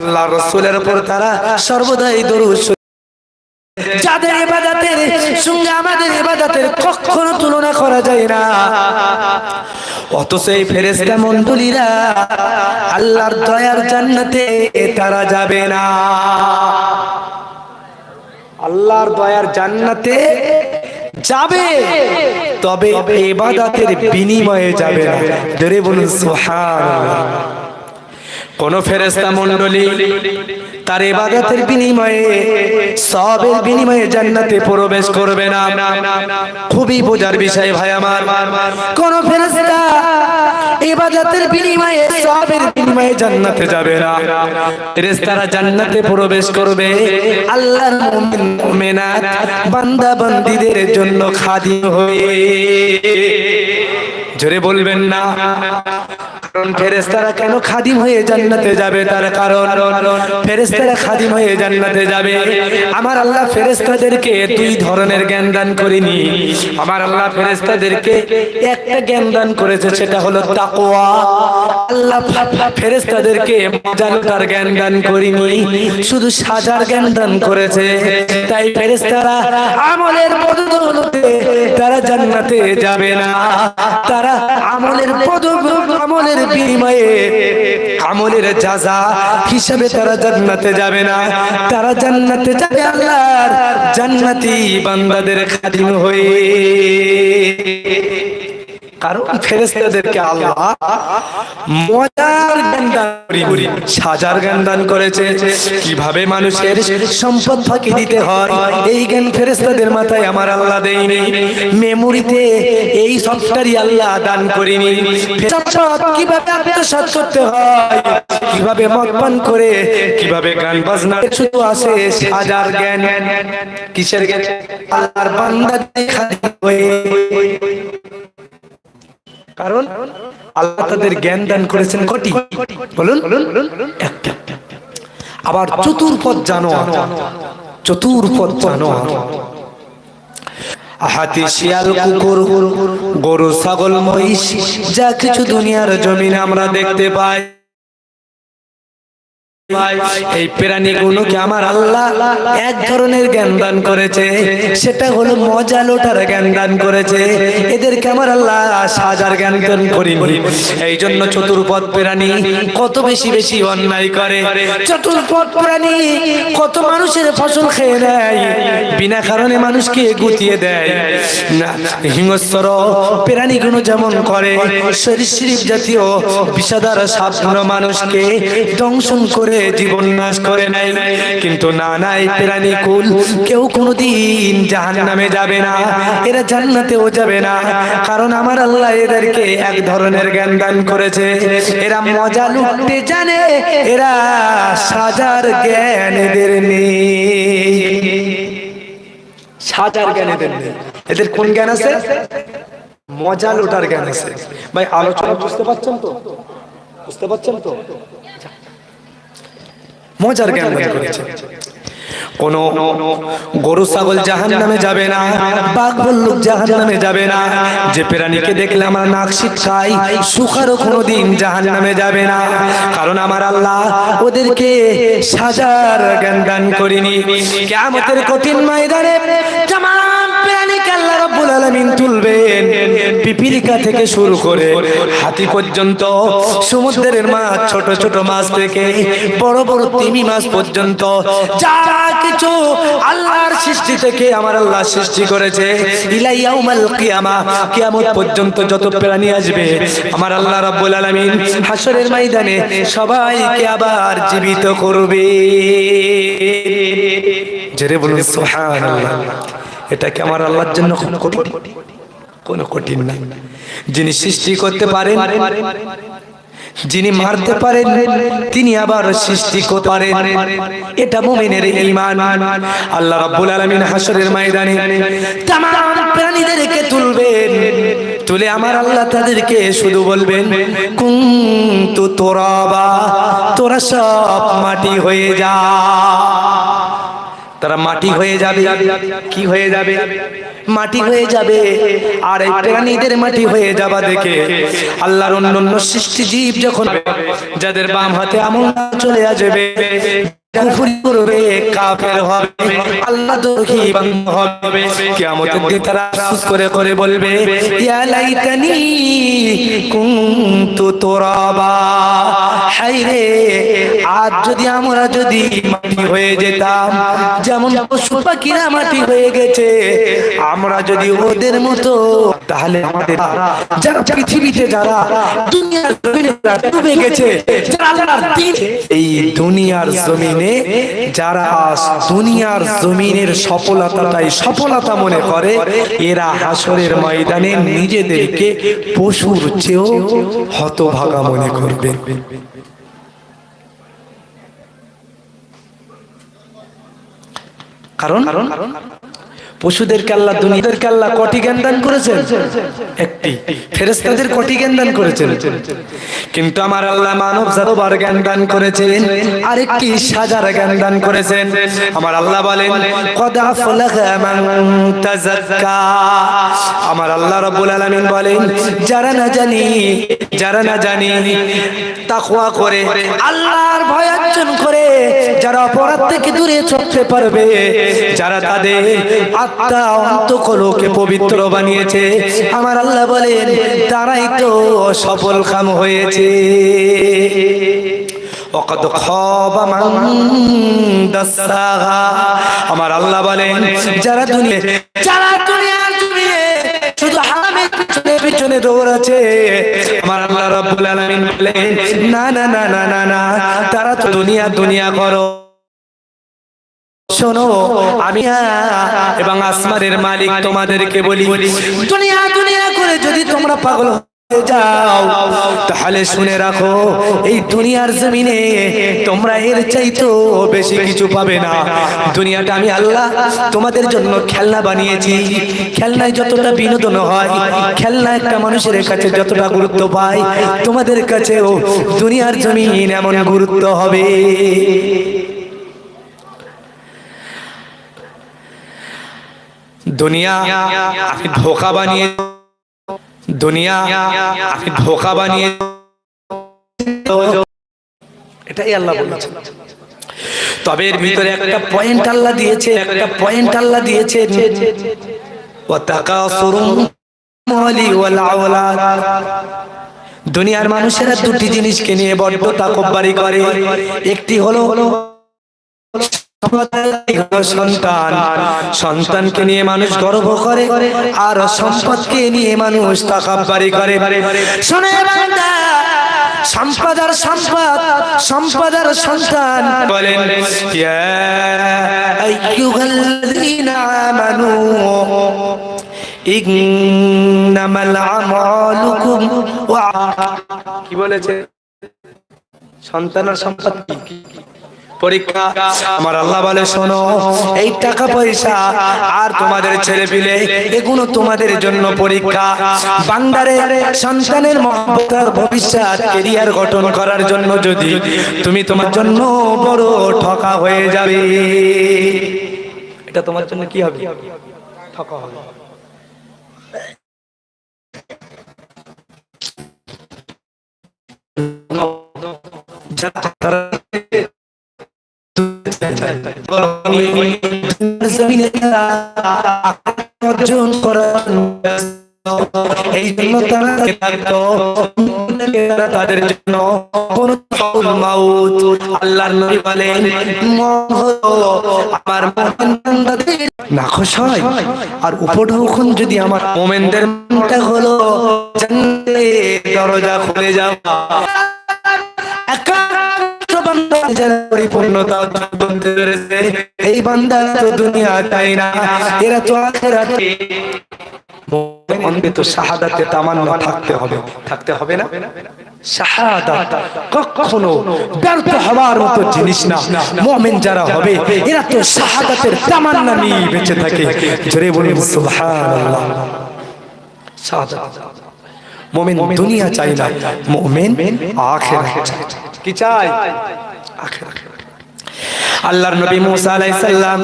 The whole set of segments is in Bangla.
আল্লাহ উপর তারা সর্বদাই দরুদ যাদের সঙ্গে আমাদের কখনো তুলনা করা যায় না। অথচ এই ফেরেশতা মণ্ডলীরা আল্লাহর দয়ার জান্নাতে তারা যাবে না। আল্লাহর দয়ার জান্নাতে যাবে, তবে ইবাদতের বিনিময়ে যাবে না। ধরে বলুন, সুবহানাল্লাহ। কোন ফেরেস্তা মন্ডলী তার ইবাদতের বিনিময়ে, সবের বিনিময়ে জান্নাতে প্রবেশ করবে না। খুবই বোঝার বিষয় ভাই আমার। কোন ফেরেস্তা ইবাদতের বিনিময়ে, সবের বিনিময়ে জান্নাতে যাবে না। ফেরেস্তারা জান্নাতে প্রবেশ করবে। আল্লাহর মুমিন, মুমিনাত, বান্দা বান্দীদের জন্য খাদিম হয়ে। জোরে বলবেন না। কেন খাদিম হয়ে জান্নাতে যাবে? তার কারণ ফেরেস্তারা খাদিম হয়ে জান্নাতে যাবে। আমার আল্লাহ ফেরেস্তাদেরকে দুই ধরনের জ্ঞান দান করিনি। আমার আল্লাহ ফেরেস্তাদেরকে একটা জ্ঞান দান করেছে, সেটা হলো আল্লাহ ফেরেস্তাদেরকে জ্ঞান দান করিনি, শুধু সাজার জ্ঞান দান করেছে। তাই ফেরেস্তারা আমলের তারা জান্নাতে যাবে না। তারা আমলের পদক আমলের বিনিময়ে আমলের যাজা হিসাবে তারা জান্নাতে যাবে না। তারা জান্নাতে যাবে আল্লাহর জান্নাতি বান্দাদের খাদিম হয়ে। কারণ ফেরেস্তাদেরকে মজার সাজার জ্ঞান দান করেছে। কীভাবে মানুষের সম্পদ ফাঁকি দিতে হয়, এই জ্ঞান ফেরেস্তাদের মাথায় আমার আল্লাহ দেয়নি। মেমোরিতে এই সফটওয়্যারই আল্লাহ দান করিনি। কীভাবে করতে হয়, কীভাবে মদ করে, কীভাবে গান বাজনা শুধু আসে সাজার জ্ঞান। কিসের জ্ঞান? আল্লাহর বান্দা হয়ে। কারণ আল্লাহ তাদের জ্ঞান দান করেছেন কটি? বলুন। একটা। আবার চতুর্পদ জানো চতুর্পদ জানো হাতি শিয়াল, কুকুর, গরু, ছাগল, মহিষ, যা কিছু দুনিয়ার জমিন আমরা দেখতে পাই। এই প্রাণীগুলোকে আমার আল্লাহ? এক ধরনের জ্ঞান দান করেছে। সেটা হলো মজা লোটার জ্ঞান দান করেছে। এদেরকে আমার আল্লাহ সাজার জ্ঞান দান করিনি। এই জন্য চতুর্পদ প্রাণী কত বেশি বেশি অন্যায় করে। চতুর্পদ প্রাণী কত মানুষের ফসল খেয়ে নেয়। বিনা কারণে মানুষকে গুতিয়ে দেয়। না, হিংস্র প্রাণীগুলো যেমন করে, সরীসৃপ জাতীয় বিষাদার সাপগুলো মানুষকে দংশন করে জীবন নাশ করে নাই। কিন্তু না না এই প্রাণী কুল, কেউ কোনোদিন জাহান নামে যাবে না। এরা জান্নাতেও যাবে না। কারণ আমার আল্লাহ এদেরকে এক ধরনের জ্ঞান দান করেছে। এরা মজা লুটতে জানে, এরা সাজার জ্ঞান এদের নেই। সাজার জ্ঞান এদের নেই। এদের কোন জ্ঞান আছে? মজা লুটার জ্ঞান আছে। ভাই, আলোচনা বুঝতে পারছেন তো? বুঝতে পারছেন তো? মজার জ্ঞান দান করেছে। কোন গরু ছাগল জাহান নামে যাবে না বাঘ বল্লুক জাহান নামে যাবে না। যে প্রাণীকে দেখলে আমার নাক শিক্ষাই সুখারও কোনোদিন জাহান নামে যাবে না। কারণ আমার আল্লাহ ওদেরকে সাজার জ্ঞান দান করিনি। কেমতের কঠিন ময়দানে রব্বুল আলামিন তুলবেন। পিপিলিকা থেকে শুরু করে হাতি পর্যন্ত, সমুদ্রের মাছ, ছোট ছোট মাছ থেকে বড় বড় তিমি মাছ পর্যন্ত, যা কিছু আল্লাহর সৃষ্টি থেকে আমার আল্লাহ সৃষ্টি করেছে। ইলাইয়াউমাল কিয়ামা, কিয়ামত পর্যন্ত যত প্রাণী আসবে, আমার আল্লাহ রাব্বুল আলামিন হাসরের ময়দানে সবাইকে আবার জীবিত করবে। জেরে বলুন, সুবহানাল্লাহ। এটা কি আমার আল্লাহর জন্য কোনো কঠিন কোনো কঠিন না যিনি সৃষ্টি করতে পারেন যিনি মারতে পারেন তিনি আবার সৃষ্টি করতে পারেন এটা মুমিনের ঈমান আল্লাহ রাব্বুল আলামিন হাসরের ময়দানে तमाम প্রাণীদেরকে তুলবেন তুলে আমার আল্লাহ তাদেরকে শুধু বলবেন কুনতু তোরাবা তোরা সব মাটি হয়ে যা তারা মাটি হয়ে যাবে। কি হয়ে যাবে? মাটি হয়ে যাবে। আর এই প্রাণীদের মাটি হয়ে যাবা দেখে আল্লাহর অন্য সৃষ্টি জীব যখন যাদের বাম হাতে আমল চলে আসবে আজ যদি আমরা যদি মাটি হয়ে যেতাম, যেমন পশু পাখিরা মাটি হয়ে গেছে, আমরা যদি ওদের মতো, তাহলে আমাদের যারা পৃথিবীতে, যারা দুনিয়ার গেছে এই দুনিয়ার জমিনে যারা দুনিয়ার জমিনের সফলতাটাই সফলতা মনে করে, এরা হাসরের ময়দানে নিজেদেরকে পশুর চেয়েও হতভাগা মনে করবে। কারণ? পশুদেরকে আল্লাহ দুনিয়াদেরকে আল্লাহ কটি জ্ঞান দান করেছেন? একটি। ফেরেস্তাদের কটি জ্ঞান দান করেছেন? কিন্তু আমার আল্লাহ মানব জাতবার জ্ঞান দান করেছেন, আরেকটি সাজার জ্ঞান দান করেছেন। আমার আল্লাহ বলেন, কদ আফলাহা মান তাযাক্কা। আমার আল্লাহ রাব্বুল আলামিন বলেন, যারা না জানি, যারা না জানি, তাকওয়া করে, আল্লাহর ভয় অর্জন করে যারা অপরাধ থেকে দূরে চলতে পারবে, যারা তাদের আত্মা অন্তকলকে পবিত্র বানিয়েছে, আমার আল্লাহ বলেন, তারাই তো সফল কাম হয়েছে। আমার আল্লাহ বলেন, যারা দুনিয়া যারা পিছনে দৌড়াচ্ছে। আমার আল্লাহ রাব্বুল আলামিন বলেন, না না না না না না, তারা তো দুনিয়া দুনিয়া করো। শোনো, আমি এবং আসমানের মালিক তোমাদেরকে বলি, দুনিয়া দুনিয়া করে যদি তোমরা পাগল হয়ে যাও, তাহলে শুনে রাখো, এই দুনিয়ার জমিনে তোমরা এর চাইতো বেশি কিছু পাবে না। দুনিয়াটা আমি আল্লাহ তোমাদের জন্য খেলনা বানিয়েছি। খেলনায় যতটা বিনোদন হয়, খেলনা একটা মানুষের কাছে যতটা গুরুত্ব পায়, তোমাদের কাছেও দুনিয়ার জমিন এমন গুরুত্ব হবে। দুনিয়া আমি ধোকা বানিয়ে দুনিয়া আমি ধোকা বানিয়ে এটাই আল্লাহ বলেছেন। তবে এর ভিতরে একটা পয়েন্ট আল্লাহ দিয়েছে একটা পয়েন্ট আল্লাহ দিয়েছে দুনিয়ার মানুষেরা দুটি জিনিসকে নিয়ে বড্ড তাকব্বারি করে। একটি হলো সন্তান সন্তানকে নিয়ে মানুষ গর্ব করে আর সম্পদকে নিয়ে মানুষ তাকাব্বারি করে। শোনে সম্পদ আর সম্পদ সম্পদ আর সন্তান। বলেন আমানু আমালুকুম কি বলেছে? সন্তান আর সম্পদ কি? পরীক্ষা। আমার আল্লাহ বলে, শোনো, এই টাকা পয়সা আর তোমাদের ছেলে পিলে এগুলো তোমাদের জন্য পরীক্ষা। বান্দারে, সন্তানের মহব্বতার ভবিষ্যৎ, কেরিয়ার গঠন করার জন্য যদি তুমি তোমার জন্য বড় ঠকা হয়ে যাবে। এটা তোমার জন্য কি হবে? ঠকা হবে। যারা এই জন্য তারা তাদের জন্য আল্লাহর নবী বলেন আমার নাখোশ হয় আর উপঢৌকন যদি আমার মোমেনদের মনটা হলো দরজা খুলে যাওয়া পরিপূর্ণতা এই বান্দা তো দুনিয়া চাই না? এরা তো আখেরাতে শাহাদাতে তামান্না থাকতে হবে। থাকতে হবে না? শাহাদাত কখনো ব্যর্থ হওয়ার মতো জিনিস না। যারা হবে, এরা তো শাহাদাতের তামান্না নিয়ে বেঁচে থাকে। জোরে সুবহানাল্লাহ। শাহাদাত। দুনিয়া চাই না কি চাই আল্লাহর নবী মুসা আলাইহিস সালাম।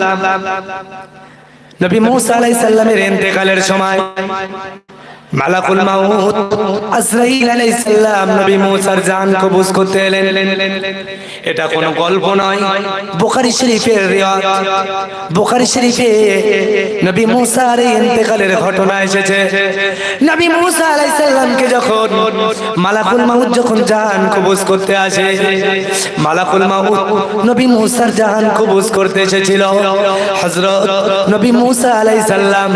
নবী মুসা আলাইহিস সালামের ইন্তেকালের সময় মালাকুল মাউত। আজরাইল আলাইহিস সালাম নবী মুসার জান কবজ করতে এলেন। এটা কোনো গল্প নয়। বুখারী শরীফের রিওয়ায়াত বুখারী শরীফে নবী মুসার ইন্তেকালের ঘটনা এসেছে। নবী মুসা আলাইহিস সালামকে যখন মালাকুল মাউত যখন জান কবজ করতে আসে, মালাকুল মাউত নবী মুসার জান কবজ করতে এসেছিল। হযরত নবী মুসা আলাইহিস সালাম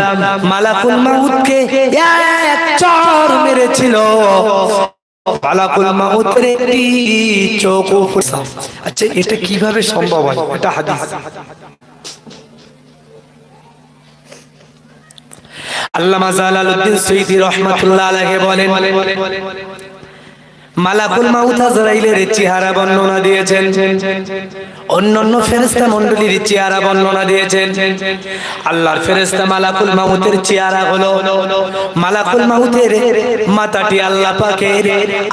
মালাকুল মাউতকে চর মেরেছিল। মালাকুল মাউতের একটি চোখ আচ্ছা এটা কীভাবে সম্ভব হয়? এটা হাদিস। আল্লামা জালালউদ্দিন সুয়ুতি রাহমাতুল্লাহ আলাইহি বলেন, মালাকুল মাউত আজরাইলের চেহারা বর্ণনা দিয়েছেন অন্যান্য ফেরেস্তা মন্ডলীর চেহারা বর্ণনা দিয়েছেন। আল্লাহর ফেরেস্তা মালাকুল মাহুতের চেহারা হলো মালাকুল মাহুতের মাথাটি আল্লাহ পাকের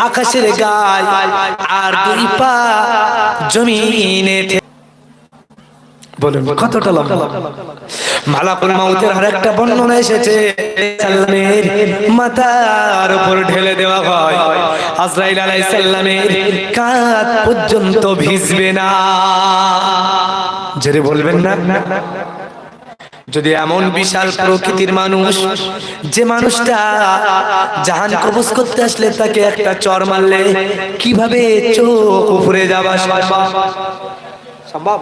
আকাশের গায় আর দুই পা জমিনে বলুন, কতটা লম্বা? মালাকুল মাউতের বর্ণনা এসেছে। সাল্লামের মাথার উপর ঢেলে দেওয়া হয়। আজরাইল কাঁধ পর্যন্ত ভিজবে না। জেরে বলবেন না? যদি এমন বিশাল প্রকৃতির মানুষ, যে মানুষটা জাহান কবজ করতে আসলে তাকে একটা চর মারলে কীভাবে চোখ উপরে যাওয়া সম্ভব সম্ভব?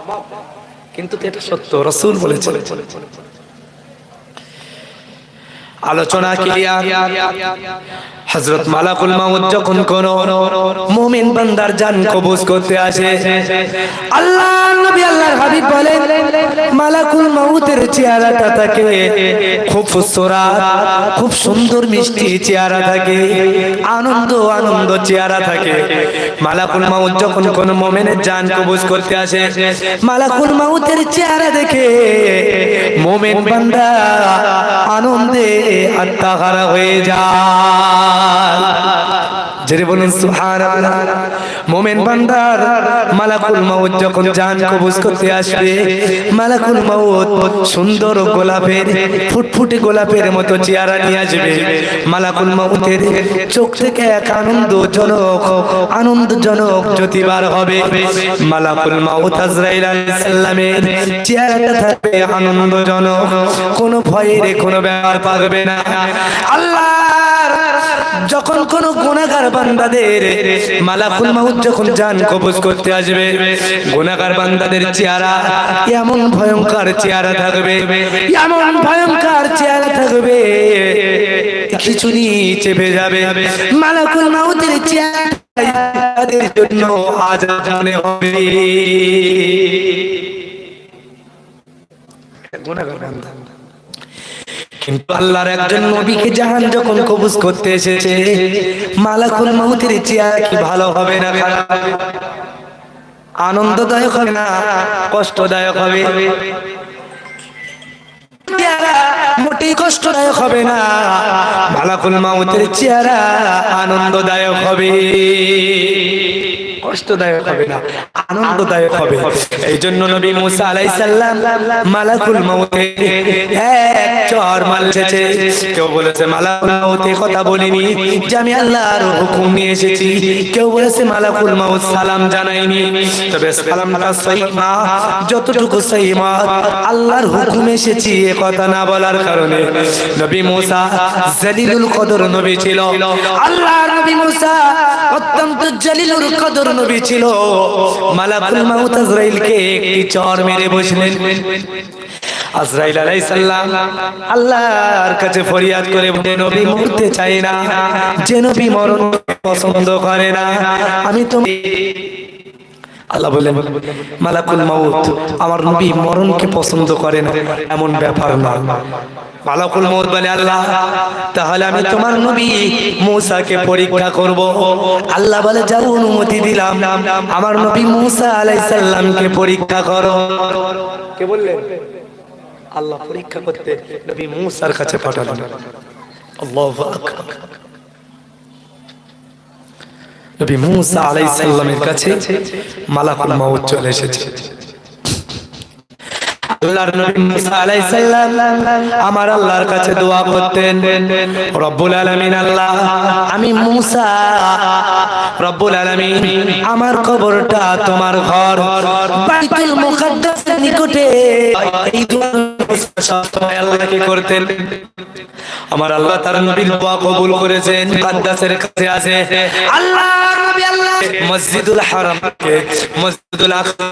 কিন্তু এটা সত্য রসুল বলেছিল আলোচনা হযরত মালাকুল মাউত যখন কোন মুমিন বান্দার জান কবজ করতে আসে, আল্লাহ নবী আল্লাহর হাবিব বলেন, মালাকুল মাউতের চেহারাটা থাকে খুব সুরাত খুব সুন্দর মিষ্টি চেহারা থাকে, আনন্দ আনন্দ চেহারা থাকে। মালাকুল মাউত যখন কোন মুমিনের জান কবজ করতে আসে, মালাকুল মাউতের চেহারা দেখে মুমিন বান্দা আনন্দে আত্মাহারা হয়ে যায়। জেরে বলুন, সুবহানাল্লাহ। মোমেন বান্দার মালাকুল মাউত যখন জান কবজ করতে আসবে, মালাকুল মাউত সুন্দর গোলাপের, ফুটফুটে গোলাপের মতো চেহারা নিয়ে আসবে। মালাকুল মাউতের চোখ থেকে এক আনন্দজনক আনন্দজনক জ্যোতিবার হবে। মালাকুল মাউত আজরাইল আলাইহিস সালামের থাকবে আনন্দজনক। কোনো ভয়ের কোনো ব্যাপার পারবে না। আল্লাহ যখন কোন গুনাহগার বান্দাদের মালাকুল মাউত যখন জান কবজ করতে আসবে গুনাহগার বান্দাদের চেহারা এমন ভয়ঙ্কর চেহারা থাকবে, এমন ভয়ঙ্কর চেহারা থাকবে খিচুড়ি চেপে যাবে। মালাকুল মাউতের চেহারা জন্য আজাব মনে হবে। গুনাহগার বান্দা। কিন্তু আল্লাহর একজন নবীকে জাহান যখন কবুজ করতে এসেছে, মালাকুল মাউতের চেয়ার কি ভালো হবে না খারাপ? আনন্দদায়ক হবে না কষ্টদায়ক হবে? মোটেই কষ্টদায়ক হবে না। মালাকুল মাউতের চেহারা আনন্দদায়ক হবে। কষ্টদায়ক হবে না, আনন্দদায়ক হবে। এই জন্য নবী মুসা মালাকুল কেউ বলেছে, মালাকুল মাউতে কথা বলিনি, যে আমি আল্লাহর হুকুম নিয়ে এসেছি। কেউ বলেছে, মালাকুল মাউত সালাম জানাইনি। তবে সালামটা যতটুকু আল্লাহর হুকুম এসেছি এ কথা না বলার কারণে। নবী মুসা জালিলুল কদর নবী ছিল। আল্লাহর নবী মুসা অত্যন্ত জালিলুল কদর নবী ছিল। মালাকুল মাউত আজরাইলকে একটি চর মেরে বসলেন। আজরাইল আলাইহিস সালাম আল্লাহর কাছে ফরিয়াদ করে বলে, নবী মরতে চাই না। যে নবী মরণ পছন্দ করে না। আমি তুমি আল্লাহ বলেন, মালাকুল মাউত, আমার নবী মরণকে পছন্দ করে না এমন ব্যাপার না। মালাকুল মউত বলে, আল্লাহ, তাহলে আমি তোমার নবী মূসাকে পরীক্ষা করব। আল্লাহ বলে, যাও, অনুমতি দিলাম। আমার নবী মূসা আলাইহিস সালামকে পরীক্ষা করো। কে বললেন আল্লাহ পরীক্ষা করতে নবী মূসার কাছে পাঠালেন। আল্লাহু আকবার। নবী মূসা আলাইহিস সালামের কাছে মালাকুল মাউত চলে এসেছে। আল্লাহর নবী মুসা আলাইহিস সালাম আমার আল্লাহর কাছে দোয়া করতেন, রব্বুল আলামিন আল্লাহ, আমি মুসা, রব্বুল আলামিন, আমার কবরটা তোমার ঘর, বাইতুল মুকাদ্দাসের নিকটে, এই দোয়া আমার আল্লাহ তার নবীর দোয়া কবুল করেছেন মুকাদ্দাসের কাছে আছে। মসজিদুল হারাম মসজিদুল আকসা।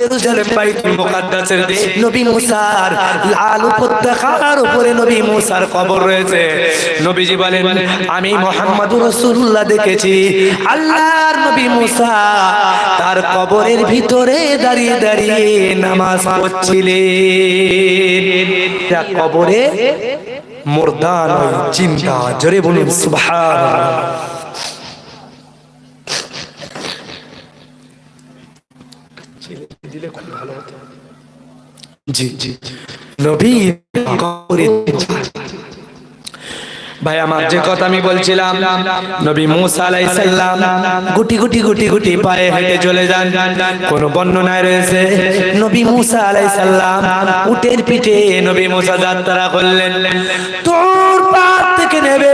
জেরুজালেম বাইতুল মুকাদ্দাসের নবী মুসার লাল উপত্যকার উপরে নবী মুসার কবর রয়েছে। নবীজি বলেন আমি মুহাম্মদুর রাসূলুল্লাহ দেখেছি। আল্লাহর নবী মুসা তার কবরের ভিতরে দাঁড়িয়ে দাঁড়িয়ে নামাজ পড়ছিলেন। কবরে মুর্দা নয় চিন্তা। জোরে বলুন সুবহানাল্লাহ। জি জি নবী কবরে ভাই, আমার যে কথা আমি বলছিলাম, নবী মুসা আলাইহিস সালাম গুটি গুটি গুটি গুটি পায়ে হেঁটে চলে যান। কোন বর্ণনায় রয়েছে। নবী মুসা আলাইহিস সালাম উটের পিঠে নবী মুসা যাত্রা করলেন। তোর পার থেকে নেবে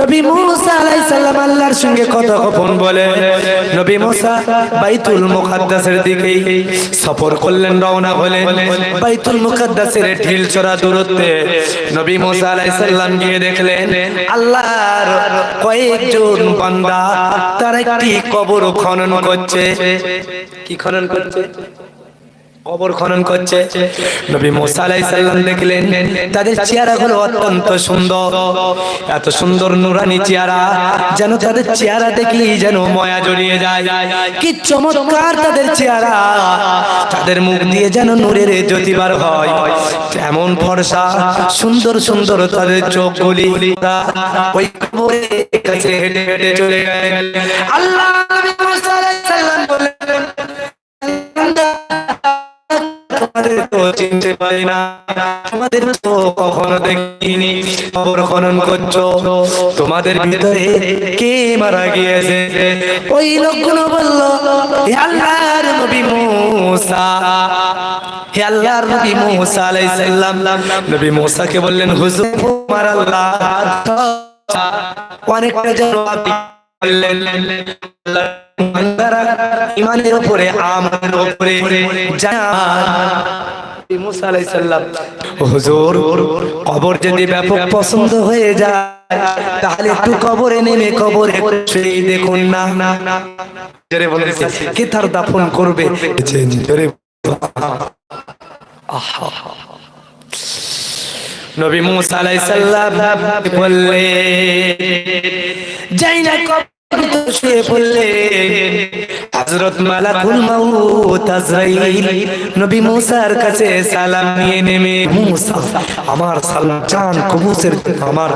নবী মুসা আলাইহিস সালাম আল্লাহর সঙ্গে কথা গোপন বলে। নবী মুসা বাইতুল মুকাদ্দাসের দিকে সফর করলেন, রওনা হলেন। বাইতুল মুকাদ্দাসের ঢিল চড়া দূরত্বে নবী মুসা আলাইহিস সালাম গিয়ে দেখলেন আল্লাহর কয়েকজন বান্দা তারা একটি কবর খনন করছে। কি খনন করছে? কবর খনন করছে। নবী মুসা আলাইহিস সালাম দেখলেন, তাদের চেহারাগুলো অত্যন্ত সুন্দর। এত সুন্দর নুরানি চেহারা, যেন তাদের চেহারা দেখলেই যেন মায়া জড়িয়ে যায়। কি চমৎকার তাদের চেহারা। তাদের মুখ দিয়ে যেন নূরের জ্যোতি বার হয়। এমন ফর্সা, সুন্দর সুন্দর তাদের চোখগুলি। ওই কবরের কাছে হেঁটে হেঁটে চলে গেলেন। আল্লাহ নবী মুসা আলাইহিস সালাম বললেন তোমাদের তো চিনতে পারি না। তোমাদের তো কখনো দেখিনি। খবর খনন করছ। তোমাদের ভিতরে কে মারা গিয়েছে? ওই লোকগুলো বলল, হে আল্লাহর নবী মুসা। হে আল্লাহর নবী মুসা আলাইহিস সালাম নবী মুসাকে বললেন, হুজুর আমার আল্লাহ অনেকটা বান্দারা ইমানের উপরে আমলের উপরে কবর যদি ব্যাপক পছন্দ হয়ে যায়, তাহলে একটু কবরে নেমে কবরে দেখুন না। কে তার দাফন করবে? নবী মুসা আলাইহিস সালাম বললে যাই না কবর শুয়ে পড়লেন হযরত মালাকুল কাছে সালাম নিয়ে নেমে মুসা আমার সালাম জান কবুসের আমার